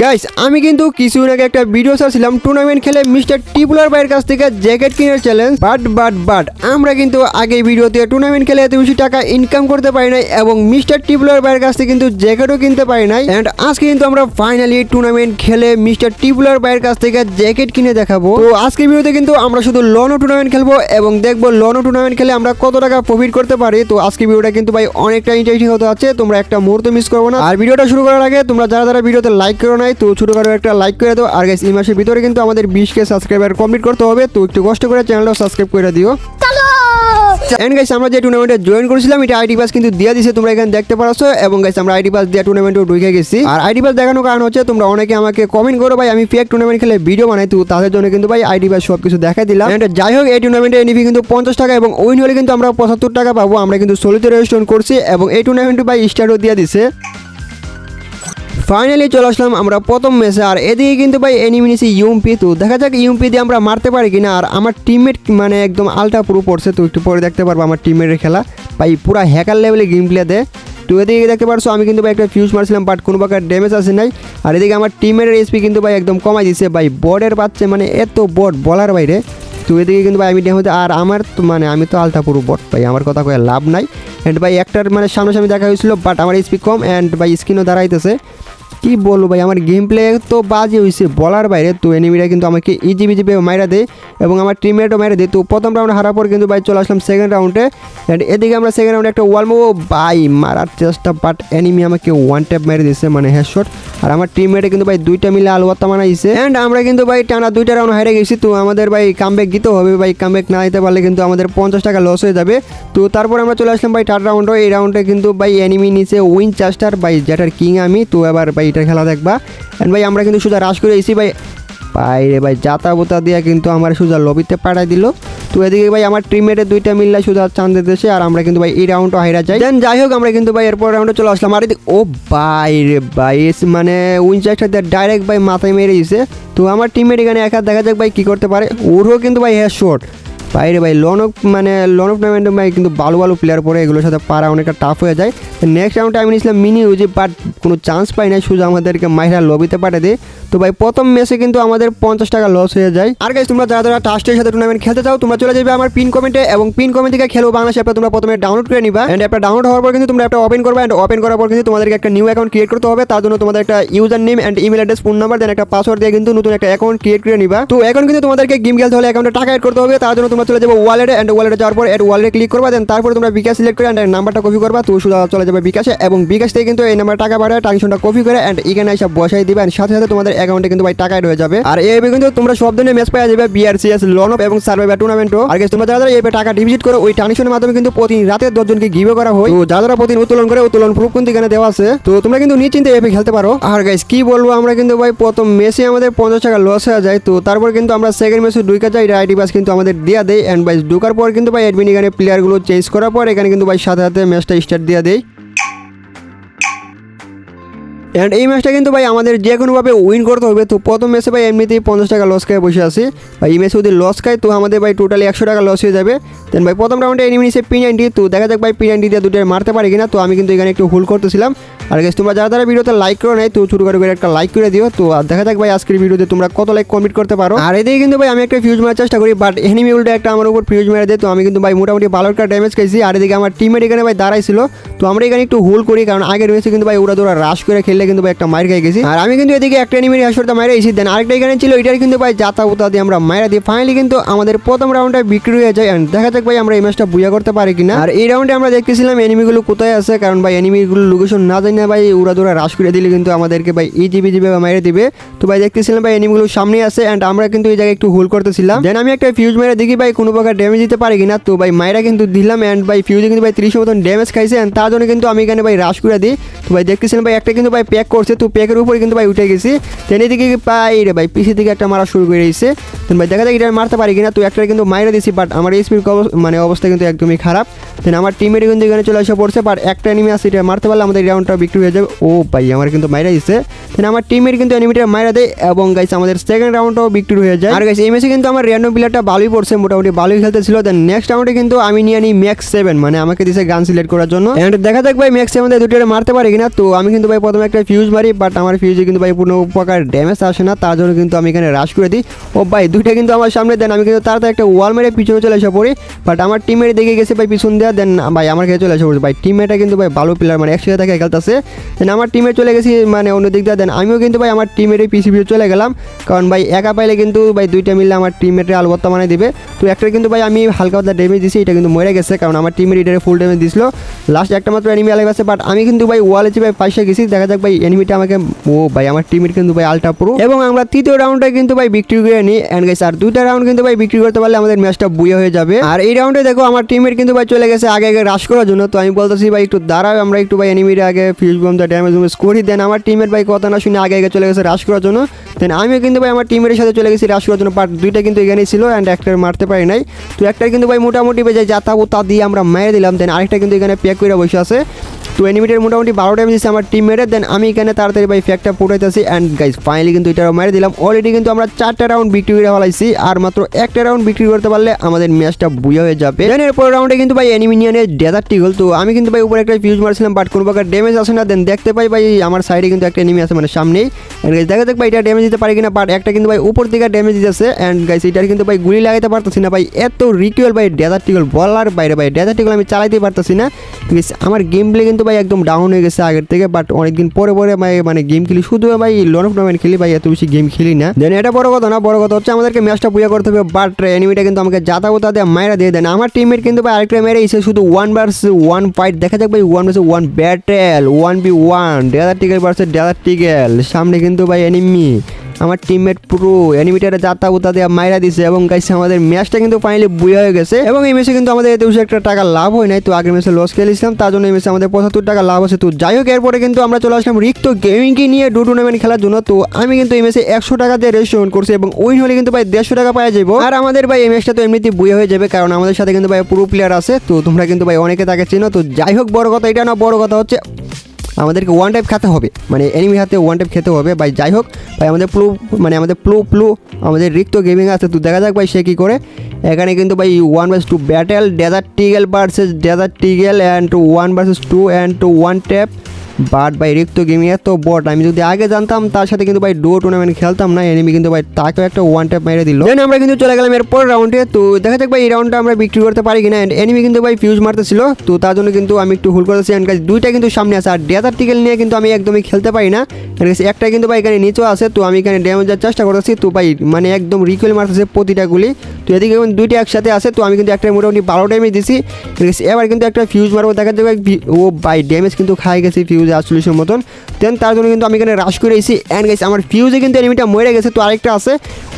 Guys আমি কিন্তু কিছুদিন আগে একটা ভিডিও ছাড়ছিলাম টুর্নামেন্ট খেলে মিস্টার টিপুলার ভাইয়ের কাছ থেকে জ্যাকেট কেনার চ্যালেঞ্জ বাট বাট বাট আমরা কিন্তু আগে ভিডিওতে টুর্নামেন্ট খেলে এত বেশি টাকা ইনকাম করতে পারি নাই এবং মিস্টার টিপুলার ভাইয়ের কাছ থেকে কিন্তু জ্যাকেটও কিনতে পারি নাই। এন্ড আজকে কিন্তু আমরা ফাইনালি টুর্নামেন্ট খেলে মিস্টার টিপুলার ভাইয়ের কাছ থেকে জ্যাকেট কিনে দেখাবো। তো আজকের ভিডিওতে কিন্তু আমরা শুধু লনো টুর্নামেন্ট খেলব এবং দেখব লনো টুর্নামেন্ট খেলে আমরা কত টাকা প্রফিট করতে পারি। তো আজকে ভিডিওটা কিন্তু ভাই অনেকটা ইন্টারেস্টিং হতে আছে তোমরা একটা মুহূর্ত মিস করব না। আর ভিডিওটা শুরু করার আগে তোমরা যারা যারা ভিডিওতে লাইক করো নাই তো ছোট করে একটা লাইক করে দাও। আর গাইস এই মাসের ভিতরে কিন্তু আমাদের বিশ কে সাবস্ক্রাইবার কমপ্লিট করতে হবে তো একটু কষ্ট করে চ্যানেলটা সাবস্ক্রাইব করে দিও। এন্ড গাইস আমরা যে টুর্নামেন্টে জয়েন করেছিলাম এটা আইডি পাস কিন্তু দিয়ে দিছে তোমরা এখানে দেখতে পারছ। এবং গাইস আমরা আইডি পাস দিয়ে টুর্নামেন্টে ঢুকে গেছি। আর আইডি পাস দেখানোর কারণ হচ্ছে তোমরা অনেকে আমাকে কমেন্ট করো ভাই আমি ফেক টুর্নামেন্ট খেলে ভিডিও বানাই তো তাদের জন্য কিন্তু ভাই আইডি পাস সব কিছু দেখাই দিলাম। এন্ড যাই হোক এই টুর্নামেন্টে এনএফি কিন্তু পঞ্চাশ টাকা এবং উইন হলে কিন্তু আমরা পঁচাত্তর টাকা পাবো। আমরা কিন্তু সলিতে রেজিস্ট্রেশন করছি এবং এই টুর্নামেন্টে ভাই স্টার্টও দিয়ে দিছে। ফাইনালি চলে আসলাম আমরা প্রথম ম্যাচে আর এদিকে কিন্তু ভাই এনিমি নিছি ইউএমপি তো দেখা যাক ইউএমপি দিয়ে আমরা মারতে পারি কিনা। আর আমার টিমমেট মানে একদম আলটা পুরো পড়ছে তো একটু পরে দেখতে পারব আমার টিমমেটের খেলা। ভাই পুরা হ্যাকার লেভেলে গেম প্লে দেয়। তো এদিকে দেখতে পারছ, আমি কিন্তু ভাই একটা ফিউজ মারছিলাম বাট কোনো প্রকার ড্যামেজ আসে নাই। আর এদিকে আমার টিমের এসপি কিন্তু ভাই একদম কমাই দিছে। ভাই বর্ডের পাচ্ছে মানে এত বট বলার বাইরে তো এদিকে কিন্তু ভাই আমি ড্যামেজ আর আমার তো মানে আমি তো আলটা পুরো বট ভাই আমার কথা কয়ে লাভ নাই। অ্যান্ড ভাই একটার মানে সামনাসামনি দেখা হয়েছিল বাট আমার স্পি কম অ্যান্ড ভাই স্ক্রিনও দাঁড়াইতেছে। কি বলব ভাই? আমার গেম প্লে তো বাজে হয়েছে বলার বাইরে তো এনিমিরা কিন্তু আমাকে ইজি বিজি পেয়ে মাইরা দেয় এবং আমার টিমমেটও মাইরা দেয়। তো প্রথম রাউন্ড হারার পর কিন্তু ভাই চলে আসলাম সেকেন্ড রাউন্ডে অ্যান্ড এদিকে আমরা সেকেন্ড রাউন্ডে একটা ওয়াল মুভ বাই মারার চেষ্টা বাট এনিমি আমাকে ওয়ান ট্যাপ মেরে দিচ্ছে মানে হেডশট আর আমার টিমমেটে কিন্তু ভাই দুইটা মিলে আলুয়াত্তা মানাইছে অ্যান্ড আমরা কিন্তু ভাই টানা দুইটা রাউন্ড হারে গেছি, তো আমাদের ভাই কামব্যাক দিতে হবে। ভাই কামব্যাক না দিতে পারলে কিন্তু আমাদের পঞ্চাশ টাকা লস হয়ে যাবে। তো তারপর আমরা চলে আসলাম ভাই থার্ড রাউন্ডে এই রাউন্ডে কিন্তু ভাই এনিমি নিচে উইন চাস্টার ভাই যেটার কিং আমি। তো এবার ভাই এটার খেলা দেখবা। অ্যান্ড ভাই, আমরা কিন্তু সুদা রাশ করে এসি ভাই। বাইরে ভাই জাতা বোতা দিয়া কিন্তু আমার সুদা লবিতে পাঠাই দিল। তো এদিকে ভাই, আমার টিমমেটের দুইটা মিল্লা সুদা চান্দে দেশে আর আমরা কিন্তু ভাই, এই রাউন্ডটা হাইরা যাই। দেন যাই হোক, আমরা কিন্তু ভাই, এরপর রাউন্ডে চলে আসলাম। আর ও ভাই রে ভাই মানে উইনচাস্টার দিয়ে ডাইরেক্ট ভাই মাথায় মেরে দিছে। তো আমার টিমমেট এখানে একা দেখা যাক ভাই কি করতে পারে। ওরও কিন্তু ভাই হ্যাঁ শর্ট বাইরে ভাই লন অফ মানে লন অফ টুর্নামেন্টে ভাই কিন্তু ভালো ভালো প্লেয়ার পরে এগুলোর সাথে পারা অনেকটা টাফ হয়ে যায়। নেক্সট রাউন্ডে আমি নিয়েছিলাম মিনি ইউজি বাট কোনো চান্স পাই না শুধু আমাদেরকে মাইরা লবিতে পাঠিয়ে দেয়। তো ভাই, প্রথম ম্যাচে কিন্তু আমাদের পঞ্চাশ টাকা লস হয়ে যায়। আর গাইজ তোমরা যারা যারা টাস্টের সাথে টুর্নামেন্ট খেলতে চাও, তোমরা চলে যাবে আমার পিন কমেন্টে এবং পিন কমেন্ট থেকে খেলো বাংলাদেশ অ্যাপটা তোমরা প্রথমে ডাউনলোড করে নিবা অ্যান্ড অ্যাপটা ডাউনলোড হওয়ার পর কিন্তু তোমরা একটা ওপেন করবে অ্যান্ড ওপেন করার পর কিন্তু তোমাদেরকে একটা নিউ অ্যাকাউন্ট ক্রিয়েট করতে হবে। তার জন্য তোমাদের একটা user name and email address phone number then একটা পাসওয়ার্ড দিয়ে কিন্তু নতুন একটা অ্যাকাউন্ট ক্রিয়েট করে নিবা। তো এখন কিন্তু তোমাদেরকে গেম খেলতে হলে অ্যাকাউন্টে টাকা অ্যাড করতে হবে। তার জন্য চলে যাবে ওয়ালেটে অ্যান্ড ওয়ালেটে যাওয়ার পর অ্যাড ওয়ালেটে ক্লিক করবা দেন তারপরে তোমরা বিকাশ সিলেক্ট করে অ্যান্ড নাম্বারটা কপি করবা, তো শুধু চলে যাবে বিকাশে, এবং বিকাশ থেকে কিন্তু এই নাম্বার টাকা পাঠায় ট্রানজেকশনটা কপি করে অ্যান্ড এখানে এসে বসাই দিবে অ্যান্ড সাথে সাথে তোমাদের অ্যাকাউন্টে কিন্তু ভাই টাকা হয়ে যাবে। আর এইভাবে কিন্তু তোমরা সব ধরনের ম্যাচ পাওয়া যাবে বিআরসিএস লোন এবং সার্ভাইভার টুর্নামেন্টও আর তোমরা যারা এইভাবে টাকা ডিপোজিট করো, ওই ট্রানজেকশনের মাধ্যমে কিন্তু প্রতিদিন রাতে দশজনকে গিভে করা হয়। তো যারা যারা প্রতিদিন উত্তোলন করে, উত্তোলন প্রুফ কিন্তু এখানে দেওয়া আছে। তো তোমরা কিন্তু নিশ্চিন্তে এভাবে খেলতে পারো। আর গাইস কি বলব, আমরা কিন্তু ভাই প্রথম ম্যাচে আমাদের পঞ্চাশ টাকা লস হয়ে যায়, তো তারপর কিন্তু আমরা সেকেন্ড ম্যাচে ঢুকে যাই আইডি পাস কিন্তু আমাদের দেওয়া দেয় অ্যান্ড ভাই ঢুকার পর কিন্তু ভাই অ্যাডমিন এখানে প্লেয়ারগুলো চেঞ্জ করার পর এখানে কিন্তু ভাই সাথে সাথে ম্যাচটা স্টার্ট দিয়ে দেয় অ্যান্ড এই ম্যাচটা কিন্তু ভাই আমাদের যে কোনোভাবে উইন করতে হবে। তো প্রথম ম্যাচে ভাই এমনিতেই পঞ্চাশ টাকা লস খায় বসে আছি। ভাই এই ম্যাচে যদি লস খায়, তো আমাদের ভাই টোটালি একশো টাকা লস হয়ে যাবে। দেন ভাই প্রথম রাউন্ডে এনিমি নিচ্ছে পি নাইনটি তো দেখা যাক ভাই পি নাইনটি দিয়ে দুটো মারতে পারি কিনা। তো আমি কিন্তু এখানে একটু হুল করতেছিলাম। আর গেছ তোমরা যারা যারা ভিডিওতে লাইক করো নাই, তো ছোটো করে একটা লাইক করে দিও। তো আর দেখা যাক ভাই আজকের ভিডিওতে তোমরা কত লাইক কমপ্লিট করতে পারো। আর এদিকে কিন্তু ভাই, আমি একটা ফিউজ মারার চেষ্টা করি বাট এনিমি উল্টে একটা আমার উপর ফিউজ মেরে দেয়। তো আমি কিন্তু ভাই মোটামুটি ভালো একটা ড্যামেজ খাইছি। আর এদিকে আমার টিমের এখানে ভাই দাঁড়াইছিল। তো আমরা এখানে একটু হোল করি, কারণ আগে রয়েছে কিন্তু ভাই ওরা দৌড়া রাশ করে খেললে কিন্তু ভাই একটা মার খাই গেছি। আর আমি কিন্তু এদিকে একটা এনিমির হাসরটা মাইরে এসেছি দেন আরেকটা এখানে ছিল, এটার কিন্তু ভাই জাতা উতা দিয়ে আমরা মাইরা দিই। ফাইনালি কিন্তু আমাদের প্রথম রাউন্ডটা বিক্রি হয়ে যায়। And দেখা যাক ভাই আমরা এই ম্যাচটা বুঝা করতে পারি কিনা। আর এই রাউন্ডে আমরা দেখতেছিলাম এনিমিগুলো কোথায় আছে, কারণ ভাই এনিমিগুলো লোকেশন না জানি না ভাই, উড়া দৌড়া রাশ করে দিলে কিন্তু আমাদেরকে ভাই ইজি বিজি ভাবে মাইরে দিবে। তো ভাই দেখতেছিলাম ভাই এনিমিগুলো সামনে আছে অ্যান্ড আমরা কিন্তু এই জায়গায় একটু হোল করতেছিলাম। দেন আমি একটা ফিউজ মেরে দেখি ভাই, কোনো প্রকার ড্যামেজ দিতে পারি কিনা। তো ভাই মাইরা কিন্তু দিলাম অ্যান্ড ভাই ফিউজে কিন্তু ভাই ত্রিশ মতন ড্যামেজ খাইছে অ্যান্ড তার জন্য কিন্তু আমি এখানে ভাই রাশ করে দিই। তো ভাই দেখতেছিলাম ভাই, একটা কিন্তু ভাই প্যাক করছে, তো প্যাকের উপরে কিন্তু ভাই উঠে গেছি। দেন এদিকে পাই রে ভাই পিছিয়ে দিকে একটা মারা শুরু করে দিয়েছে দেন ভাই দেখা যায় এটা মারতে পারি কিনা। তো একটা কিন্তু মাইরা দিছি বাট আমার স্পিড মানে অবস্থা কিন্তু একদমই খারাপ। দেন আমার টিমের কিন্তু এখানে চলে আসা পড়ছে বাট একটা এনিমি আছে, এটা মারতে পারলে আমাদের রাউন্ডটা বিক্রি হয়ে যাবে। ও ভাই, আমার কিন্তু মাইরা দিচ্ছে দেন আমার টিমের কিন্তু এনিমিটার মাইরা দেয় এবং গাইস আমাদের সেকেন্ড রাউন্ডটাও বিক্রি হয়ে যায়। আর গাইস এই ম্যাচে কিন্তু আমার র্যান্ডম প্লেয়ারটা ভালোই পড়ছে, মোটামুটি ভালোই খেলতেছিল দেন নেক্সট রাউন্ডে কিন্তু আমি নিয়ে নিই ম্যাক্স সেভেন মানে আমাকে দিছে গান সিলেক্ট করার জন্য। এন্ড দেখা যাক ভাই ম্যাক্স সেভেন দুটো মারতে পারি কিনা। তো আমি কিন্তু ভাই প্রথমে একটা ফিউজ মারি বাট আমার ফিউজে কিন্তু ভাই কোনো প্রকার ড্যামেজ আসে না। তার জন্য কিন্তু আমি এখানে রাশ করে দিই। ও ভাই, দুইটা কিন্তু আমার সামনে দেন আমি কিন্তু তাড়াতাড়ি একটা ওয়াল মেরে পিছনে চলে এসে পড়ি। বাট আমার টিমের দিকে গেছে ভাই পিছন দেওয়া দেন ভাই আমার কাছে চলে এসে পড়ছে। ভাই টিমেটা কিন্তু ভাই ভালো প্লেয়ার মানে একসাথে থেকে, খেলতেছে। দেন আমার টিমে চলে গেছি মানে অন্য দিক দিয়ে দেন। আমিও কিন্তু ভাই আমার টিমের পিসি পিছু চলে গেলাম, কারণ ভাই একা পাইলে কিন্তু ভাই দুইটা মিললে আমার টিমের আলবত্তা মানে দিবে। তো একটা কিন্তু ভাই আমি হালকা পাতলা ড্যামেজ দিছি, এটা কিন্তু মরে গেছে, কারণ আমার টিমের এটারে ফুল ড্যামেজ দিছিল। লাস্ট একটা মাত্র এনিমি আলাদা আছে বাট আমি কিন্তু ভাই ওয়ালে ভাই পাশে গেছি, দেখা যাক ভাই এনিমিটা আমাকে, ও ভাই আমার টিমের কিন্তু ভাই আলটা পুরো এবং আমরা তৃতীয় রাউন্ডে কিন্তু ভাই বিক্রি করে নিই। অ্যান্ড গাইস আর দুইটা রাউন্ড কিন্তু ভাই বিক্রি করতে পারলে আমাদের ম্যাচটা বুয়ে হয়ে যাবে। আর এই রাউন্ডে দেখো, আমার টিমের কিন্তু ভাই চলে গেছে আগে আগে রাশ করার জন্য। তো আমি বলতেছি ভাই, একটু দাঁড়াও, আমরা একটু ভাই এনিমির আগে ফিউজ বম দা ড্যামেজ উমেজ করি দেন। আমার টিমের ভাই কথা না শুনে আগে আগে চলে গেছে রাশ করার জন্য। দেন আমিও কিন্তু ভাই আমার টিমের সাথে চলে গেছি রাশ করার জন্য। বাট দুইটা কিন্তু এখানেই ছিল অ্যান্ড একটার মারতে পারি নাই। তো একটা কিন্তু ভাই মোটামুটি বেজে যাতা তা দিয়ে আমরা মেরে দিলাম। দেন আরেকটা কিন্তু এখানে প্যাক করে বসে আছে। তো এনিমিটের মোটামুটি বারো টাইম দিচ্ছে আমার টিম মেরে দেন আমি এখানে তাড়াতাড়ি ভাই ফ্যাকটা ফুটাইতেছি অ্যান্ড গাইজ ফাইনালি কিন্তু এটা মেরে দিলাম। অলরেডি কিন্তু আমরা চারটা রাউন্ড বিক্রি করে ফেলাইছি, আর মাত্র একটা রাউন্ড বিক্রি করতে পারলে আমাদের ম্যাচটা বুয়া হয়ে যাবে। দেন এরপর রাউন্ডে কিন্তু ভাই এনিমিনিয়ানের ডেজার্ট টিগল তো আমি কিন্তু ভাই উপরে একটা ফিউজ মারছিলাম বাট কোনো প্রকার ড্যামেজ আসে না। দেন দেখতে পাই ভাই, আমার সাইডে কিন্তু একটা এনিমি আছে মানে সামনেই। অ্যান্ড গাইজ দেখা যাক ভাই এটা ড্যামেজ দিতে পারি কিনা বাট একটা কিন্তু ভাই উপর দিকে ড্যামেজ দিতেছে। অ্যান্ড গাইজ এটার কিন্তু ভাই গুলি লাগাইতে পারতেছি না ভাই, এত রিকুয়েল ভাই ডেজার্ট টিগল বলার বাইরে ভাই ডেজার্ট টিগল আমি চালাইতে পারতেছি না। আমার গেম প্লে কিন্তু ভাই একদম ডাউন হয়ে গেছে আগের থেকে বাট অনেকদিন পরে পরে ভাই মানে গেম খেলি। শুধু ভাই লন অফ টুর্নামেন্ট খেলি ভাই, এত বেশি গেম খেলি না। দেন এটা বড় কথা না, বড় কথা হচ্ছে আমাদেরকে ম্যাচটা পুজো করতে হবে বাট এনিমিটা কিন্তু আমাকে জাতা গোতা দিয়ে মায়েরা দিয়ে দেন। আমার টিমের কিন্তু ভাই আরেকটা মেরে এসে শুধু ওয়ান ভার্স ওয়ান ফাইট দেখা যাক ভাই one versus one battle one v one desert eagle versus desert eagle সামনে কিন্তু ভাই এনিমি আমার টিমমেট পুরো অ্যানিমিটারে যাতা উতা দিয়ে মাইরা দিছে এবং গাইছে আমাদের ম্যাচটা কিন্তু ফাইনালি বুয়ে হয়ে গেছে। এবং এই ম্যাচে কিন্তু আমাদের এতে একটা টাকা লাভ হয় নাই। তো আগের ম্যাচে লস খেলেছিলাম, তার জন্য এই ম্যাচে আমাদের পঁচাত্তর টাকা লাভ আছে। তো যাই হোক, এরপরে কিন্তু আমরা চলে আসলাম রিক্ত গেমিংকে নিয়ে ডু টুর্নামেন্ট খেলার জন্য। তো আমি কিন্তু এই ম্যাচে একশো টাকা দিয়ে রেজিস্ট্রেশন করছি এবং উইন হলে কিন্তু ভাই দেড়শো টাকা পাওয়া যাব আর আমাদের ভাই এই ম্যাচটা তো এমনিতেই বুয়ে হয়ে যাবে, কারণ আমাদের সাথে কিন্তু ভাই পুরো প্লেয়ার আছে। তো তোমরা কিন্তু ভাই অনেকে তাকে চিনো। তো যাই হোক, বড় কথা, এটা না বড় কথা হচ্ছে আমাদেরকে ওয়ান টাইপ খেতে হবে। মানে এনিমি হাতে ওয়ান টাইপ খেতে হবে। ভাই, যাই হোক, ভাই, আমাদের প্লু মানে আমাদের প্লু প্লু আমাদের রিক্ত গেমিং আছে, তো দেখা যাক ভাই সে কী করে। এখানে কিন্তু ভাই one versus two battle desert eagle versus desert eagle and one versus two and one tap but ভাই, রিক্ত গেমিং এত বট আমি যদি আগে জানতাম, তার সাথে কিন্তু ভাই ডো টুর্নামেন্ট খেলতাম না। এনিমি কিন্তু ভাই তাকেও একটা ওয়ান ট্যাপ মেরে দিল। দেন আমরা কিন্তু চলে গেলাম এরপর রাউন্ডে তো দেখা যাক ভাই, এই রাউন্ডটা আমরা বিক্রি করতে পারি কিনা। অ্যান্ড এনিমি কিন্তু ভাই ফিউজ মারতেছিল। তো তার জন্য কিন্তু আমি একটু হুল করেছি। অ্যান্ড দুইটা কিন্তু সামনে আছে। আর ডেজার টিকেল নিয়ে কিন্তু আমি একদমই খেলতে পারি না। একটা কিন্তু ভাই এখানে নিচেও আছে। তো আমি এখানে ড্যামেজ দেওয়ার চেষ্টা করতেছি। তো ভাই মানে একদম রিকুয়েল মারতেছে প্রতিটা গুলি। তো এদিকে দুইটা একসাথে আছে, তো আমি কিন্তু একটা মোটামুটি বারো ড্যামেজ দিছি। এবার কিন্তু একটা ফিউজ মারবো। দেখা যাবে ও ভাই ড্যামেজ কিন্তু খাই গেছে ফিউজ আটচল্লিশের মতন। দেন তার জন্য কিন্তু আমি এখানে রাশ করে এসেছি। অ্যান্ড গাইস আমার ফিউজে কিন্তু এনিমিটা মরে গেছে। তো আরেকটা আছে।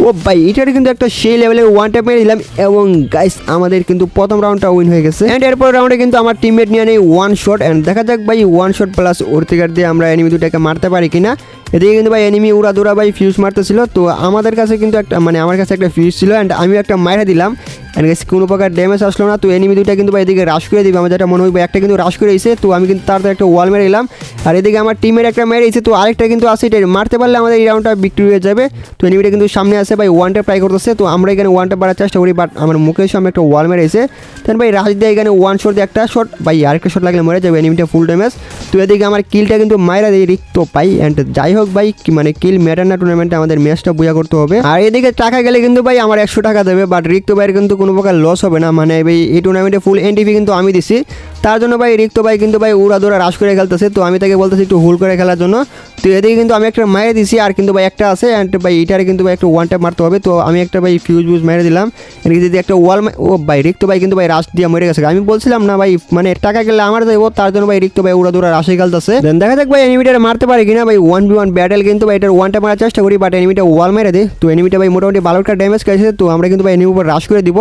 ও ভাই, এটার কিন্তু একটা সেই লেভেলের ওয়ান ট্যাপ মেরে দিলাম। এবং গাইস আমাদের কিন্তু প্রথম রাউন্ডটা উইন হয়ে গেছে। অ্যান্ড এরপর রাউন্ডে কিন্তু আমার টিমমেট নিয়ে নেই ওয়ান শট অ্যান্ড দেখা যাক ভাই ওয়ান শট প্লাস ওর থেকে দিয়ে আমরা এনিমি দুটাকে মারতে পারি কিনা। এদিকে কিন্তু ভাই এনিমি উড়া দুরা ভাই ফিউজ মারতেছিল। তো আমাদের কাছে কিন্তু একটা মানে আমার কাছে একটা ফিউজ ছিল। অ্যান্ড আমিও একটা মাইরা দিলাম। অ্যান্ড গাইস কোনো প্রকার ড্যামেজ আসলো না, তো এনিমি দুইটা কিন্তু এদিকে রাশ করে দিবে। আমার যেটা মনে হয় একটা কিন্তু রাশ করে এসে তো আমি কিন্তু তার একটা ওয়াল মেরে এলাম আর এদিকে আমার টিমের একটা মেরে এসে তো আরেকটা কিন্তু আছে, এটা মারতে পারলে আমাদের এই রাউন্ডটা বিক্রি হয়ে যাবে। তো এনিমিটা কিন্তু সামনে আসে ভাই ওয়ানটা ট্রাই করতেছে, তো আমরা এখানে ওয়ানটা বাড়ার চেষ্টা করি বাট আমার মুখের সামনে একটা ওয়াল মেরে এসে দেন ভাই রাশ দিয়ে এখানে ওয়ান শট দিয়ে একটা শট ভাই, আরেকটা শট লাগলে মরে যাবে এনিমিটা ফুল ড্যামেজ তো এদিকে আমার কিলটা কিন্তু মাইরা দিয়ে রিক্ত পাই অ্যান্ড যাই হোক ভাই মানে কিল ম্যাটার না টুর্নামেন্টে আমাদের ম্যাচটা বুয়া করতে হবে। আর এদিকে টাকা গেলে কিন্তু ভাই, আমার একশো টাকা দেবে বাট রিক্ত ভাইয়ের কিন্তু কোনো প্রকার লস হবে না। মানে এই টুর্নামেন্টে ফুল এন্ট্রি ফি কিন্তু আমি দিছি। তার জন্য ভাই রিক্ত ভাই কিন্তু ভাই উড়া দৌড়া রাশ করে খেলতেছে, তো আমি তাকে বলতেছি একটু হুল করে খেলার জন্য। তো এদিকে কিন্তু আমি একটা মারে দিছি, আর কিন্তু ভাই একটা আছে অ্যান্ড ভাই এটারে কিন্তু ভাই একটা ওয়ান ট্যাপ মারতে হবে, তো আমি একটা ভাই ফিউজ বুজ মেরে দিলাম। এদিকে যদি একটা ওয়াল ও ভাই রিক্ত ভাই কিন্তু ভাই রাশ দিয়ে মরে গেছে। আমি বলছিলাম না ভাই মানে টাকা গেলে আমার দেবো, তার জন্য ভাই রিক্ত ভাই উড়া দৌড়া রাশে খেলতেছে। Then দেখা যাক ভাই এনিমিটার মারতে পারে কিনা, ভাই ওয়ান বি ওয়ান ব্যাটেল কিন্তু ভাই এটার ওয়ানটা মারার চেষ্টা করি বাট এনিমিটা ওয়াল মেরে দেয় তো এনিমিটা ভাই মোটামুটি ভালো একটা ড্যামেজ করেছে তো আমরা কিন্তু ভাই এনিমি উপর রাশ করে দিব।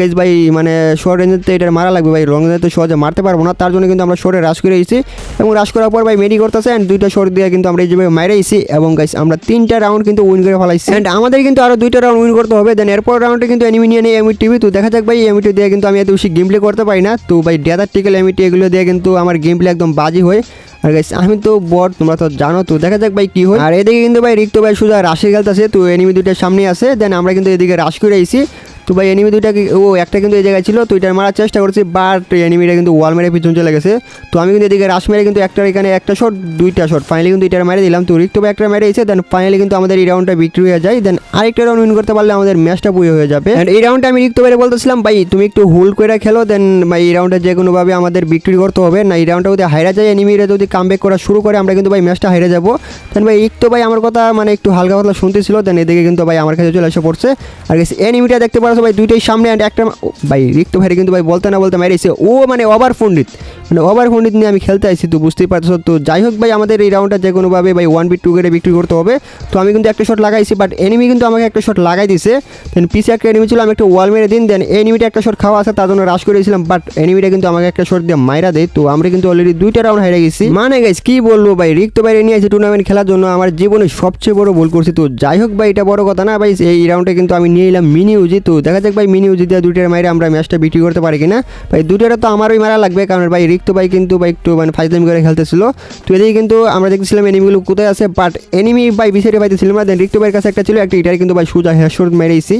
গাইজ ভাই মানে শর্ট রেঞ্জেতে এটা মারা লাগবে ভাই লং রেঞ্জে তো সহজে মারতে পারব না তার জন্য কিন্তু আমরা শর্টে রাশ করে এসেছি এবং রাশ করার পর ভাই মেডি করতেছে অ্যান্ড দুইটা শর্ট দিয়ে কিন্তু আমরা এই যেভাবে মাইরে এসেছি এবং গাইজ আমরা তিনটা রাউন্ড কিন্তু উইন করে ফেলাইছি। অ্যান্ড আমাদের কিন্তু আরও দুইটা রাউন্ড উইন করতে হবে দেন এরপর রাউন্ডে কিন্তু এনিমি নিয়ে নেই টিভি তো দেখা যাক ভাই এমিটি দিয়ে কিন্তু আমি এত বেশি গেম প্লে করতে পারি না। তো ভাই ডেদার টিকেল এমিটি এগুলো দিয়ে কিন্তু আমার গেম প্লে একদম বাজি হয়। আর guys, আমি তো বট তোমরা তো জানো তো দেখা যাক ভাই কি হয়। আর এদিকে কিন্তু ভাই রিক্ত ভাই সুজা রাশি খেলতেছে তো এনিমি দুইটার সামনে আছে দেন আমরা কিন্তু এদিকে রাশ করে আইছি। তো ভাই এনিমি দুইটা ও, একটা কিন্তু এই জায়গায় ছিল, তো এটা মারার চেষ্টা করছি বাট এনিমিটা কিন্তু ওয়াল মেরে পিছন চলে গেছে। তো আমি কিন্তু এদিকে রাশ মেরে কিন্তু একটা এখানে একটা শট দুইটা শট ফাইনালি কিন্তু এটা মেরে দিলাম, তো রিক্ত ভাই একটা মেরে এসে দেন ফাইনালি কিন্তু আমাদের এই রাউন্ডটা বিক্রি হয়ে যায় দেন আরেকটা রাউন্ড উইন করতে পারলে আমাদের ম্যাচটা পুরো হয়ে যাবে। And এই রাউন্ডে আমি রিক্ত ভাইরে বলতেছিলাম, ভাই, তুমি একটু হোল্ড করে খেলো দেন ভাই, এই রাউন্ডে যে কোনোভাবে আমাদের বিক্রি করতে হবে, না, এই রাউন্ডটা যদি হাইরা যায় এনিমিরা যদি কামব্যাক করা শুরু করে, আমরা কিন্তু ভাই ম্যাচটা হাইরে যাব। দেন ভাই রিক্ত ভাই, আমার কথা মানে একটু হালকা পাতলা শুনতেছিল দেন এদিকে কিন্তু ভাই আমার কাছে চলে এসে পড়ছে। আর এনিমিটা দেখতে পারছ ভাই, দুইটাই সামনে and একটা ভাই, রিক্ত ভাই কিন্তু ভাই বলতে না বলতে মেরেছে ও মানে ওভার পণ্ডিত মানে ওভার পণ্ডিত নিয়ে আমি খেলতে আইছি, তো বুঝতেই পারছ তো যাই হোক ভাই, আমাদের এই রাউন্ডটা যে কোনোভাবে ভাই ওয়ান বি টু করে বিক্রি করতে হবে। তো আমি কিন্তু একটা শট লাগাইছি বাট এনিমি কিন্তু আমাকে একটা শট লাগাই দিছে। দেন পিছে একটা এনিমি ছিল, আমি একটা ওয়াল মেরে দিন দেন এনিমিটা একটা শট খাওয়া আছে, তার জন্য রাশ করেছিলাম বাট এনিমিটা কিন্তু আমাকে একটা শট দিয়ে মাইরা দেয়। তো আমরা কিন্তু অলরেডি দুইটা রাউন্ড হারিয়ে গেছি। মানে গাইস কি বলব ভাই, রিক্ত বাইরে নিয়ে আছে টুর্নামেন্ট খেলার জন্য আমার জীবনে সবচেয়ে বড় ভুল করছি। তো যাই হোক ভাই, এটা বড় কথা না ভাই, এই রাউন্ডে কিন্তু আমি নিয়ে এলাম মিনি উজি তো দেখা যাক ভাই মিনি উজি দুইটার মাইরে আমরা ম্যাচটা বিক্রি করতে পারি কিনা। ভাই দুইটারে তো আমারই মারা লাগবে, কারণ ভাই, রিক্ত ভাই কিন্তু ভাই একটু মানে ফাইজলামি করে খেলতেছিল। তো এদিকে কিন্তু আমরা দেখতেছিলাম এনিমিগুলো কোথায় আছে বাট এনিমি ভাই বিসাইডে পাইতেছিলাম না। দেন রিক্ত ভাইয়ের কাছে একটা ছিল, একটা ইটার কিন্তু ভাই সুজা হেডশট মেরেছি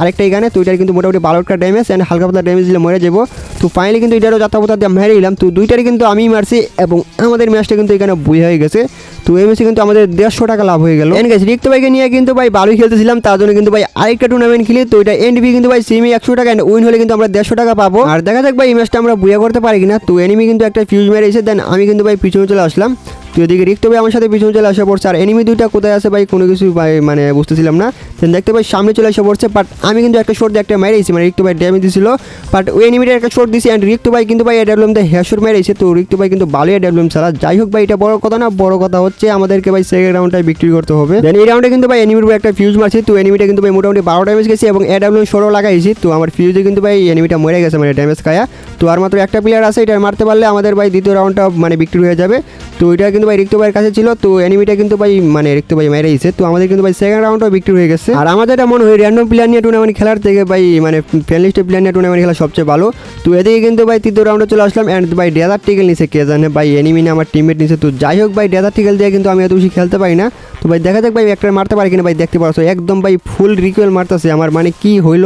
আরেকটা এখানে, তো এটার কিন্তু মোটামুটি বারো ড্যামেজ অ্যান্ড হালকা পাতলা ড্যামেজ দিলে মরে যাব। তো ফাইনালি কিন্তু এটারও যাত্রাপথা দিয়ে মেরে দিলাম তো দুইটারই কিন্তু আমি মারছি এবং আমাদের ম্যাচটা কিন্তু এখানে বই হয়ে গেছে। তো এই ম্যাচে কিন্তু আমাদের দেড়শো টাকা লাভ হয়ে গেল। এন্ড গেছে রিক্ত ভাইকে নিয়ে কিন্তু ভাই ভালোই খেলতেছিলাম, তার জন্য কিন্তু ভাই আরেকটা টুর্নামেন্ট খেলি, তো এটা এনবি কিন্তু ভাই সিমি একশো টাকা উইন হলে কিন্তু আমরা দেড়শো টাকা পাবো। আর দেখা যাক ভাই এই ম্যাচটা আমরা বুয়া করতে পারি কিনা। তো এনিমি কিন্তু একটা ফিউজ মেরেছে দেন, আমি কিন্তু ভাই পিছনে চলে আসলাম। তো এদিকে রিক্ত ভাই আমার সাথে পিছনে চলে আসা পড়ছে। আর এনিমি দুইটা কোথায় আছে ভাই? কোনো কিছু ভাই মানে বুঝতেছিলাম না। দেন দেখতে ভাই সামনে চলে আসা পড়ছে বাট আমি কিন্তু একটা শোট দিয়ে একটা মেরেছি মানে রিক্ত ভাই ড্যামেজ দিছিল। বাট ওই এনিমিটার একটা শোট দিছি অ্যান্ড রিক্ত ভাই কিন্তু ভাই ডেভেলপ দিয়ে হেয়ার মেরেছে তো রিক্ত ভাই কিন্তু ভালোই ডেভেলপ ছাড়া যাই হোক ভাই, এটা বড় কথা না, বড় কথা হচ্ছে আমাদেরকে ভাই সেকেন্ড রাউন্ডটাই বিক্রি করতে হবে। দেন এই রাউন্ডে কিন্তু ভাই এনিমির একটা ফিউজ মারছি। তো এনিমিটা কিন্তু ভাই মোটামুটি বারো ড্যামেজ গেছে, এবং এডাব্লিউ সরো লাগাইছি তো আমার ফিউজে কিন্তু ভাই এনিমিটা মরে গেছে মানে ড্যামেজ খায়া। তো আর মাত্র একটা প্লেয়ার আছে এটা মারতে পারলে আমাদের ভাই দ্বিতীয় রাউন্ডটা মানে বিক্রি হয়ে যাবে। তো এটা কিন্তু ভাই রিক্ত ভাইয়ের কাছে ছিল, তো এনিমিটা কিন্তু ভাই মানে রিক্ত ভাই মেরে দিয়েছে তো আমাদের কিন্তু ভাই সেকেন্ড রাউন্ডটাও বিক্রি হয়ে গেছে। আর আমাদের এটা মনে হয় র্যান্ডম প্লেয়ার নিয়ে টুর্নামেন্ট খেলার থেকে ভাই মানে ফ্রেন্ডলিস্ট প্লেয়ার নিয়ে টুর্নামেন্ট খেলা সবচেয়ে ভালো। তো এদিকে কিন্তু ভাই তৃতীয় রাউন্ডে চলে আসলাম অ্যান্ড ভাই ডেজার টিকেল নিছে, কে জানে ভাই এনিমি না আমার টিমমেট নিছে। তো যাই হোক ভাই ডেজার টিকেল দিয়ে কিন্তু আমি এত বেশি খেলতে পারি না। তো ভাই দেখা যাক ভাই, একটা মারতে পারি কিনা ভাই, দেখতে পারছ একদম ভাই ফুল রিকুয়েল মারতেছে, আমার মানে কি হইল।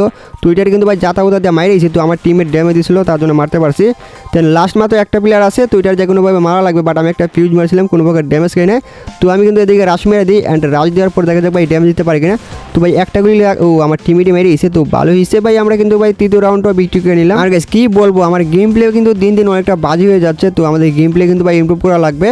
এটার কিন্তু ভাই জাতা উতা দিয়ে মারিয়েছি তো আমার টিমের ড্যামেজ দিছিল, তার জন্য মারতে পারছি। দেন লাস্ট মাত্র একটা প্লেয়ার আছে, তো এটার যে কোনোভাবে মারা লাগবে বাট আমি একটা ফিউজ মারছিলাম কোনো প্রকার ড্যামেজ খাই না তো আমি কিন্তু এদিকে রাশ মেরে দিই অ্যান্ড রাশ দেওয়ার পর দেখা যাক ভাই ড্যামেজ দিতে পারি কিনা। তো ভাই একটা গুলি ও, আমার টিমিটি হিসেবে তো ভালো হিসেবে ভাই। আমরা কিন্তু ভাই তৃতীয় রাউন্ডটা বিক্রি করে নিলাম। আর গাইস কি বলব, আমার গেম প্লে কিন্তু দিন দিন অনেকটা বাজি হয়ে যাচ্ছে, তো আমাদের গেম প্লে কিন্তু ভাই ইমপ্রুভ করা লাগবে।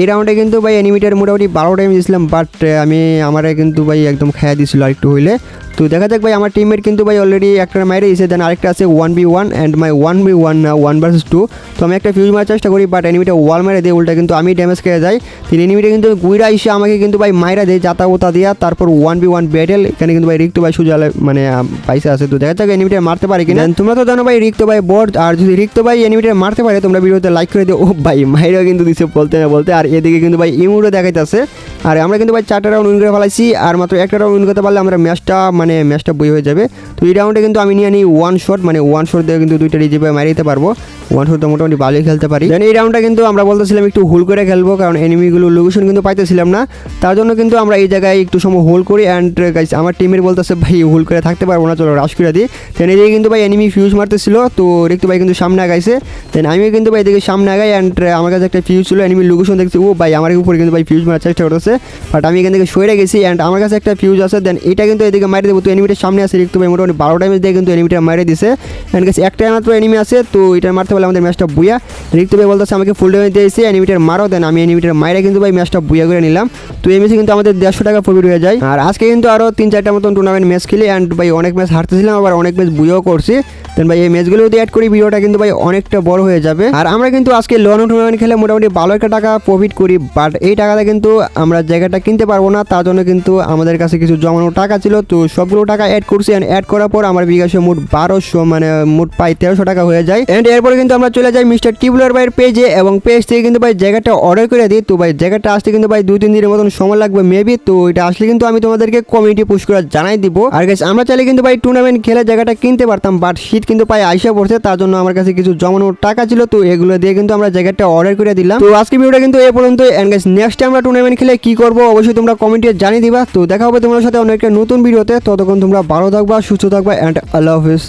এই রাউন্ডে কিন্তু ভাই এনিমিটার মোটামুটি বারো টাইম দিয়েছিলাম বাট আমি আমার কিন্তু ভাই একদম খাইয়া দিয়েছিল আরেকটু হইলে। তো দেখা যাক ভাই আমার টিমের কিন্তু ভাই অলরেডি একটা মাইরে দিয়েছে দেন আরেকটা আছে one v one and my one v one one versus two তো আমি একটা ফিউজ মারার চেষ্টা করি বাট এনিমিটা ওয়াল মেরে দিয়ে উল্টা কিন্তু আমি ড্যামেজ খেয়ে যাই। তিন এনিমিটা কিন্তু গুইরা এসে আমাকে কিন্তু ভাই মাইরা দেয় যাতা ওতা দিয়া তারপর ওয়ান বি ওয়ান ব্যাটেল এখানে কিন্তু ভাই রিক্ত ভাই সুজালে মানে আম, পাইসা আছে। তো দেখা যাক এনিমিটা মারতে পারে কিনা। তোমরা তো জানো ভাই রিক্ত ভাই বোর্ড আর যদি রিক্ত ভাই এনিমিটা মারতে পারে তোমরা ভিডিওতে লাইক করে দিও। ও ভাই মাইরা কিন্তু দিছে বলতে না আর এদিকে কিন্তু ভাই ইমুরও দেখাইতেছে। আর আমরা কিন্তু ভাই চারটা রাউন্ড উইন করে ফেলাইছি, আর মাত্র একটা রাউন্ড উইন করতে পারলে আমরা ম্যাচটা মানে ম্যাচটা বই হয়ে যাবে। তো এই রাউন্ডে কিন্তু আমি নিয়ে নিই ওয়ান শট মানে ওয়ান শট দিয়ে কিন্তু দুইটা রিজিপে মারিয়ে দিতে পারব। ওয়ান শট তো মোটামুটি ভালোই খেলতে পারি। দেন এই রাউন্ডটা কিন্তু আমরা বলতেছিলাম একটু হোল করে খেলব, কারণ এনিমিগুলো লোকেশন কিন্তু পাইতেছিলাম না। তার জন্য কিন্তু আমরা এই জায়গায় একটু সময় হোল করি অ্যান্ড গাইস আমার টিমের বলতেছে, ভাই হোল করে থাকতে পারব না, চলো রাশ করে দিই। দেন এদিকে কিন্তু ভাই এনিমি ফিউজ মারতেছিল, তো রিক্ত ভাই কিন্তু সামনে আগাইছে। দেন আমিও কিন্তু ভাই এদিকে সামনে আগাই অ্যান্ড আমার কাছে একটা ফিউজ ছিল এনিমি লোকেশন দেখছি ও ভাই আমার উপরে কিন্তু ভাই ফিউজ মারার চেষ্টা করতেছে। বাট আমি এখান থেকে সরে গেছি অ্যান্ড আমার কাছে একটা ফিউজ আছে দেন এটা কিন্তু এদিকে মারি দেবো। তো এনিমিটার সামনে আছে রিক্ত ভাই মোটামুটি বারো টাইমে দিয়ে কিন্তু এনিমিটা মারে দিছে। অ্যান্ড কাছে একটা মাত্র এনিমি আছে, তো এটা মারতে পারলে আমাদের ম্যাচটা বুয়া রিক্ত ভাই বলতেছে, আমাকে ফুল ড্যামেজ দিয়েছে এনিমিটার মারো দেন আমি এনিমিটার মাইরে কিন্তু ভাই ম্যাচটা বুয়া করে নিলাম। তো এই ম্যাচে কিন্তু আমাদের দেড়শো টাকা প্রফিট হয়ে যায়। আর আজকে কিন্তু আরও তিন চারটা মতন টুর্নামেন্ট ম্যাচ খেলি অ্যান্ড ভাই অনেক ম্যাচ হারতেছিলাম, আবার অনেক ম্যাচ বুয়েও করছি। দেন ভাই এই ম্যাচগুলো যদি অ্যাড করি ভিডিওটা কিন্তু ভাই অনেকটা বড় হয়ে যাবে। আর আমরা কিন্তু আজকে লোন টুর্নামেন্ট খেলে মোটামুটি ভালো একটা টাকা প্রফিট করি বাট এই টাকাটা কিন্তু আমরা জায়গাটা কিনতে পারব না, তার জন্য কিন্তু আমাদের কাছে কিছু জমানো টাকা ছিল। তো সব সবগুলো টাকা অ্যাড করছি অ্যান্ড অ্যাড করার পর আমার বিকাশে মোট বারোশো মানে মোট প্রায় তেরোশো টাকা হয়ে যায়। অ্যান্ড এরপরে কিন্তু আমরা চলে যাই মিস্টার টিবুলার ভাইয়ের পেজে এবং পেজ থেকে কিন্তু ভাই জায়গাটা অর্ডার করে দিই। তো ভাই জায়গাটা আসতে কিন্তু ভাই দুই তিন দিনের মতন সময় লাগবে মেবি তো এটা আসলে কিন্তু আমি তোমাদেরকে কমিউনিটি পুশ করে জানাই দিব। আর গাইস আমরা চাইলে কিন্তু ভাই টুর্নামেন্ট খেলে জায়গাটা কিনতে পারতাম বাট শীত কিন্তু ভাই আইসা পড়ছে, তার জন্য আমার কাছে কিছু জমানোর টাকা ছিল। তো এগুলো দিয়ে কিন্তু আমরা জায়গাটা অর্ডার করে দিলাম। তো আজকে ভিডিওটা কিন্তু এ পর্যন্ত এন্ড গাইস নেক্সট আমরা টুর্নামেন্ট খেলে কি করব, অবশ্যই তোমরা কমেন্টে জানিয়ে দিবা। তো দেখা হবে তোমার সাথে অনেকটা নতুন ভিডিওতে ততক্ষণ তোমরা ভালো থাকবা, সুস্থ থাকবা অ্যান্ড আল্লাহ হাফিজ